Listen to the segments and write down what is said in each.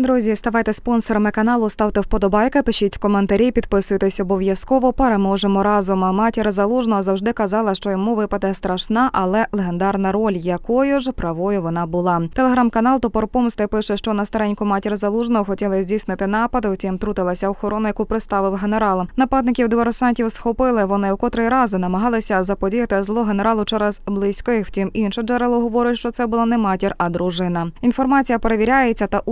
Друзі, ставайте спонсорами каналу, ставте вподобайки, пишіть коментарі, підписуйтесь обов'язково. Переможемо разом. А Матір залужного завжди казала, що йому випаде страшна, але легендарна роль, якою ж правою вона була. Телеграм-канал Топор Помсти пише, що на стареньку матір залужного хотіли здійснити напад. Втім, трутилася охорона, яку приставив генерал. Нападників диверсантів схопили. Вони в котрий раз намагалися заподіяти зло генералу через близьких. Втім, інше джерело говорить, що це була не матір, а дружина. Інформація перевіряється та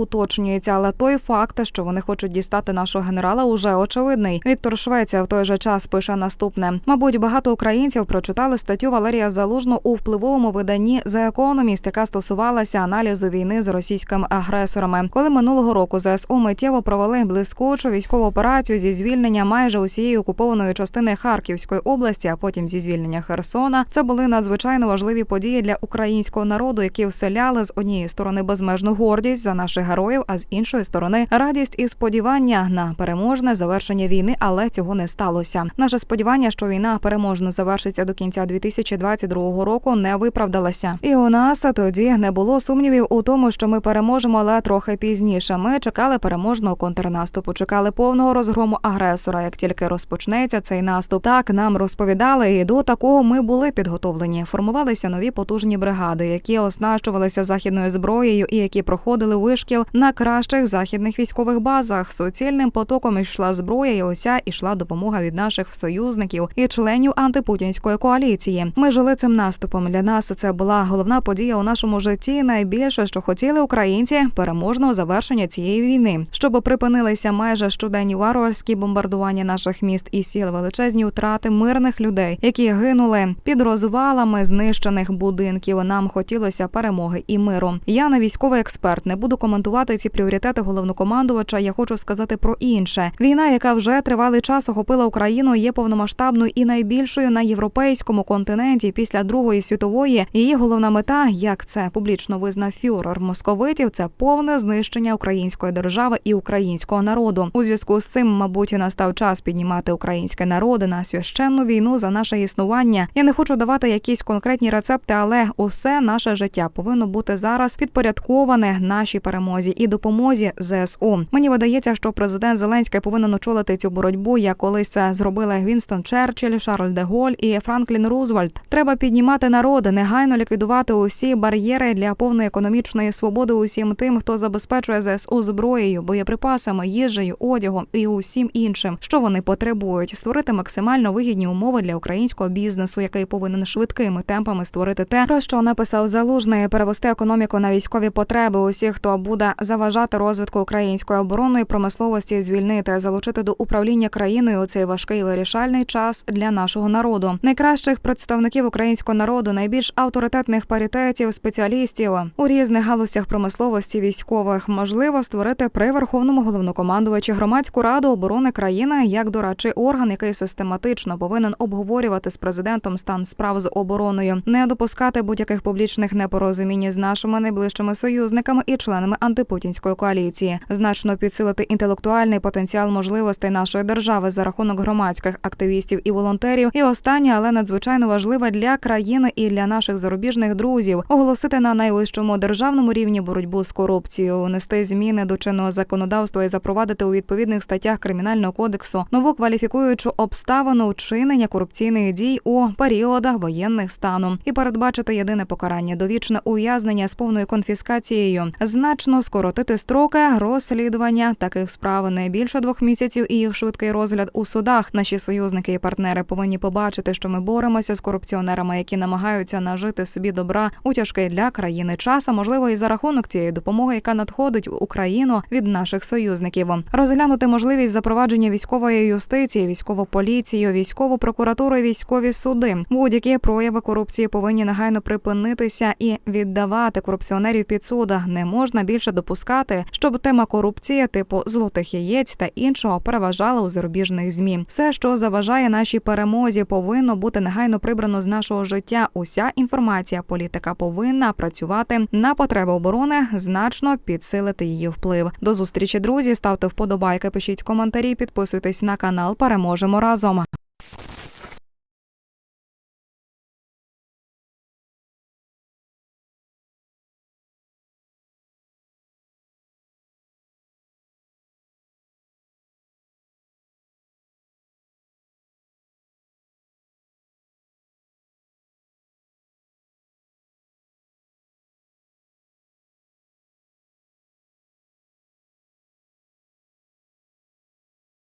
уточнюється, але той факт, що вони хочуть дістати нашого генерала, уже очевидний. Віктор Швеця в той же час пише наступне: мабуть, багато українців прочитали статтю Валерія Залужного у впливовому виданні The Economist, яка стосувалася аналізу війни з російськими агресорами. Коли минулого року ЗСУ миттєво провели блискучу військову операцію зі звільнення майже усієї окупованої частини Харківської області, а потім зі звільнення Херсона, це були надзвичайно важливі події для українського народу, які вселяли з однієї сторони безмежну гордість за наших героїв, а з іншої сторони радість і сподівання на переможне завершення війни, але цього не сталося. Наше сподівання, що війна переможно завершиться до кінця 2022 року, не виправдалося. І у нас тоді не було сумнівів у тому, що ми переможемо, але трохи пізніше. Ми чекали переможного контрнаступу, чекали повного розгрому агресора. Як тільки розпочнеться цей наступ, так нам розповідали, і до такого ми були підготовлені. Формувалися нові потужні бригади, які оснащувалися західною зброєю і які проходили вишкіл на кращих західних військових базах. Суцільним потоком йшла зброя, і уся ішла допомога від наших союзників і членів антипутінської коаліції. Ми жили цим наступом. Для нас це була головна подія у нашому житті. Найбільше, що хотіли українці, переможного завершення цієї війни, щоб припинилися майже щоденні варварські бомбардування наших міст і сіл, величезні втрати мирних людей, які гинули під розвалами знищених будинків. Нам хотілося перемоги і миру. Я не військовий експерт, не буду коментувати ці пріоритети головнокомандувача. Я хочу сказати про інше. Війна, яка вже тривалий час охопила Україну, є повномасштабною і найбільшою на європейському континенті після Другої світової. Її головна мета, як це публічно визнав фюрер московитів, це повне знищення української держави і українського народу. У зв'язку з цим, мабуть, настав час піднімати українське народи на священну війну за наше існування. Я не хочу давати якісь конкретні рецепти, але усе наше життя повинно бути зараз підпорядковане нашій перемозі і допомозі ЗСУ. Мені видається, що президент Зеленський повинен очолити цю боротьбу, як колись це зробили Вінстон Черчилль, Шарль де Голь і Франклін Рузвельт. Треба піднімати народи, негайно ліквідувати усі бар'єри для повної економічної свободи усім тим, хто забезпечує ЗСУ зброєю, боєприпасами, їжею, одягом і усім іншим, що вони потребують, створити максимально вигідні умови для українського бізнесу, який повинен швидкими темпами створити те, про що написав залужний, перевести економіку на військові потреби. Усіх, хто буде заважати розвитку української оборонної промисловості, звільнити, залучити до управління країною у цей важкий вирішальний час для нашого народу. Найкращих представників українського народу, найбільш авторитетних паритетів, спеціалістів у різних галузях промисловості військових можливо створити при верховному головнокомандувачі громадську раду оборони країни як дорадчий орган, який систематично повинен обговорювати з президентом стан справ з обороною, не допускати будь-яких публічних непорозумінь з нашими найближчими союзниками і членами антипутінської коаліції, значно підсилити інтелектуальний потенціал можливостей нашої держави за рахунок громадських активістів і волонтерів. І останнє, але надзвичайно важливе для країни і для наших зарубіжних друзів, оголосити на найвищому державному рівні боротьбу з корупцією, внести зміни до чинного законодавства і запровадити у відповідних статтях кримінального кодексу нову кваліфікуючу обставину вчинення корупційних дій у періодах воєнних стану і передбачити єдине покарання довічне ув'язнення з повною конфіскацією, значно скоротити строки розслідування таких справ не більше двох місяців і їх швидкий розгляд у судах. Наші союзники і партнери повинні побачити, що ми боремося з корупціонерами, які намагаються нажити собі добра у тяжкий для країни час, а можливо і за рахунок цієї допомоги, яка надходить в Україну від наших союзників, розглянути можливість запровадження військової юстиції, військову поліцію, військову прокуратуру, військові суди. Будь-які прояви корупції повинні негайно припинитися і віддавати корупціонерів під суда. Не можна більше допускати, щоб тема корупції, типу золотих яєць та іншого переважала у зарубіжних змі. Все, що заважає нашій перемозі, повинно бути негайно прибрано з нашого життя. Уся інформація, політика повинна працювати на потреби оборони, значно підсилити її вплив. До зустрічі, друзі. Ставте вподобайки, пишіть коментарі, підписуйтесь на канал. Переможемо разом.